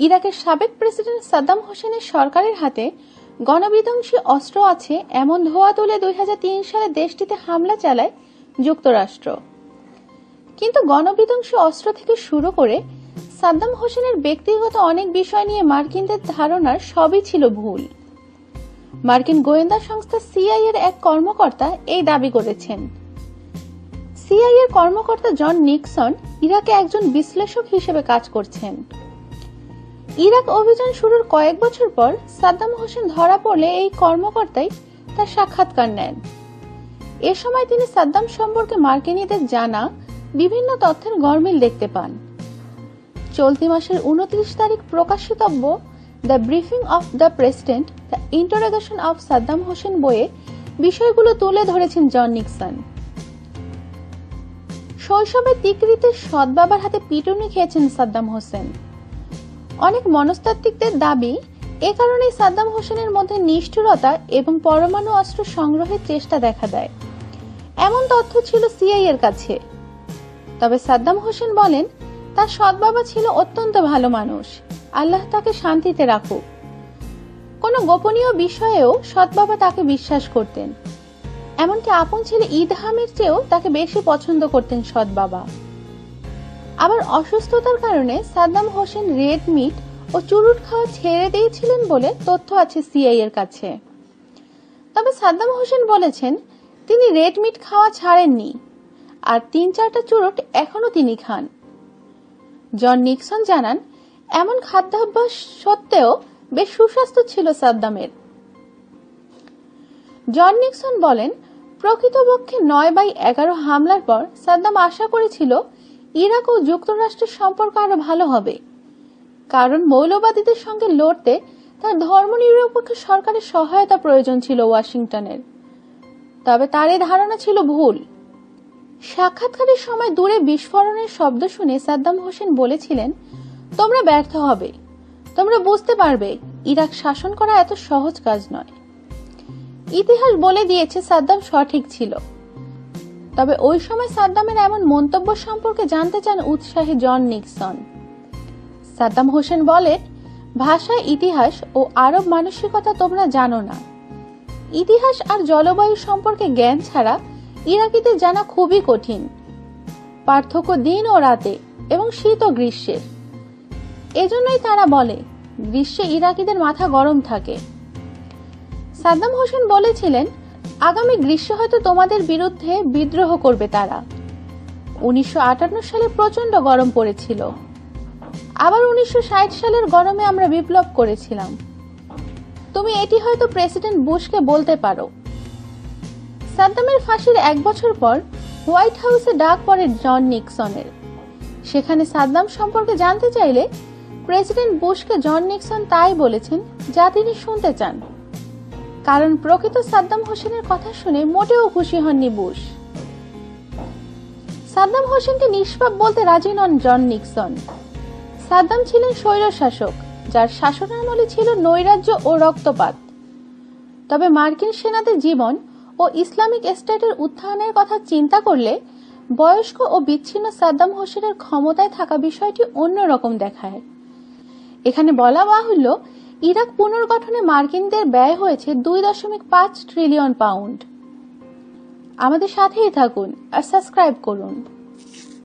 ইরাকের সাবেক প্রেসিডেন্ট সাদ্দাম হোসেনের সরকারের হাতে গণবিধ্বংসী অস্ত্র আছে এমন ধোয়া তুলে দুই হাজার তিন সালে দেশটিতে হামলা চালায় যুক্তরাষ্ট্র। কিন্তু গণবিধ্বংসী অস্ত্র থেকে শুরু করে সাদ্দাম হোসেনের ব্যক্তিগত অনেক বিষয় নিয়ে মার্কিনদের ধারণার সবই ছিল ভুল। মার্কিন গোয়েন্দা সংস্থা সিআই এর এক কর্মকর্তা এই দাবি করেছেন। সিআই এর কর্মকর্তা জন নিক্সন ইরাকে একজন বিশ্লেষক হিসেবে কাজ করছেন। ইরাক অভিযান শুরুর কয়েক বছর পর সাদ্দাম হোসেন ধরা পড়লে এই কর্মকর্তাই তার সাক্ষাৎকার নেন। এ সময় তিনি সাদ্দাম সম্পর্কে মার্কিনীদের জানা বিভিন্ন তথ্যের গরমিল দেখতে পান। চলতি মাসের উনত্রিশ তারিখ প্রকাশিতব্য the briefing of the president, the interrogation of Saddam Hussein বইয়ে বিষয়গুলো তুলে ধরেছেন জন নিক্সন। শৈশবে তিকরিতে সৎ বাবার হাতে পিটুনি খেয়েছেন সাদ্দাম হোসেন। অনেক মনস্তাত্ত্বিকদের দাবি, এ কারণেই সাদ্দাম হোসেনের মধ্যে নিষ্ঠুরতা এবং পরমাণু অস্ত্র সংগ্রহের চেষ্টা দেখা দেয়। এমন তথ্য ছিল সিআই এর কাছে। তবে সাদ্দাম হোসেন বলেন, তার সৎ বাবা ছিল অত্যন্ত ভালো মানুষ। আল্লাহ তাকে শান্তিতে রাখুক। কোনো গোপনীয় বিষয়েও সৎ বাবা তাকে বিশ্বাস করতেন। এমনকি আপন ছেলে ঈদহামের চেয়েও তাকে বেশি পছন্দ করতেন সৎ বাবা আবার অসুস্থতার কারণে সাদ্দাম হোসেন রেড মিট ও চুরুট খাওয়া ছেড়ে দিয়েছিলেন বলে তথ্য আছে সিআই এর কাছে। তবে সাদ্দাম হোসেন বলেছেন, তিনি রেড মিট খাওয়া ছাড়েননি আর তিন চারটা চুরুট এখনও তিনি খান। জন নিক্সন জানান, এমন খাদ্যাভ্যাস সত্ত্বেও বেশ সুস্বাস্থ্য ছিল সাদ্দামের। জন নিক্সন বলেন, প্রকৃতপক্ষে নয় বাই এগারো হামলার পর সাদ্দাম আশা করেছিল ইরাক ও যুক্তরাষ্ট্রের সম্পর্ক আরও ভালো হবে। কারণ মৌলবাদীদের সঙ্গে লড়তে তার ধর্মনিরপেক্ষ সরকারের সহায়তা প্রয়োজন ছিল ওয়াশিংটনের। তবে তার এই ধারণা ছিল ভুল। সাক্ষাৎকারের সময় দূরে বিস্ফোরণের শব্দ শুনে সাদ্দাম হোসেন বলেছিলেন, তোমরা ব্যর্থ হবে। তোমরা বুঝতে পারবে, ইরাক শাসন করা এত সহজ কাজ নয়। ইতিহাস বলে দিয়েছে সাদ্দাম সঠিক ছিল। তবে ওই সময় সাদ্দামের এমন মন্তব্য সম্পর্কে জানতে চান উৎসাহী জন নিক্সন। সাদ্দাম হোসেন বলেন ভাষা ইতিহাস ও আরব মানসিকতা তোমরা জানো না। ইতিহাস আর জলবায়ু সম্পর্কে জ্ঞান ছাড়া ইরাকিদের জানা খুবই কঠিন। পার্থক্য দিন ও রাতে এবং শীত ও গ্রীষ্মের। এজন্যই তারা বলে, গ্রীষ্মে ইরাকিদের মাথা গরম থাকে। সাদ্দাম হোসেন বলেছিলেন আগামী গ্রীষ্মে হয়তো তোমাদের বিরুদ্ধে বিদ্রোহ করবে তারা। উনিশশো আটান্ন সালে প্রচণ্ড গরম পড়েছিল। আবার উনিশশো ষাট সালের গরমে আমরা বিপ্লব করেছিলাম। তুমি এটি হয়তো প্রেসিডেন্ট বুশকে বলতে পারো। সাদ্দামের ফাঁসির এক বছর পর হোয়াইট হাউসে ডাক পড়ে জন নিক্সনের। সেখানে সাদ্দাম সম্পর্কে জানতে চাইলে প্রেসিডেন্ট বুশকে জন নিক্সন তাই বলেছেন যা তিনি শুনতে চান। কারণ প্রকৃত সাদ্দাম হোসেনের কথা শুনে মোটেও খুশি হননি বুশ। সাদ্দাম হোসেনকে নিষ্পাপ বলতে রাজি নন জন নিক্সন। সাদ্দাম ছিলেন স্বৈর শাসক যার শাসনামলে ছিল নৈরাজ্য ও রক্তপাত। তবে মার্কিন সেনাদের জীবন ও ইসলামিক স্টেটের উত্থানের কথা চিন্তা করলে বয়স্ক ও বিচ্ছিন্ন সাদ্দাম হোসেনের ক্ষমতায় থাকা বিষয়টি অন্যরকম দেখায়। এখানে বলা বাহুল্য ইরাক পুনর্গঠনে মার্কিনদের ব্যয় হয়েছে দুই দশমিক পাঁচ ট্রিলিয়ন পাউন্ড আমাদের সাথেই থাকুন আর সাবস্ক্রাইব করুন।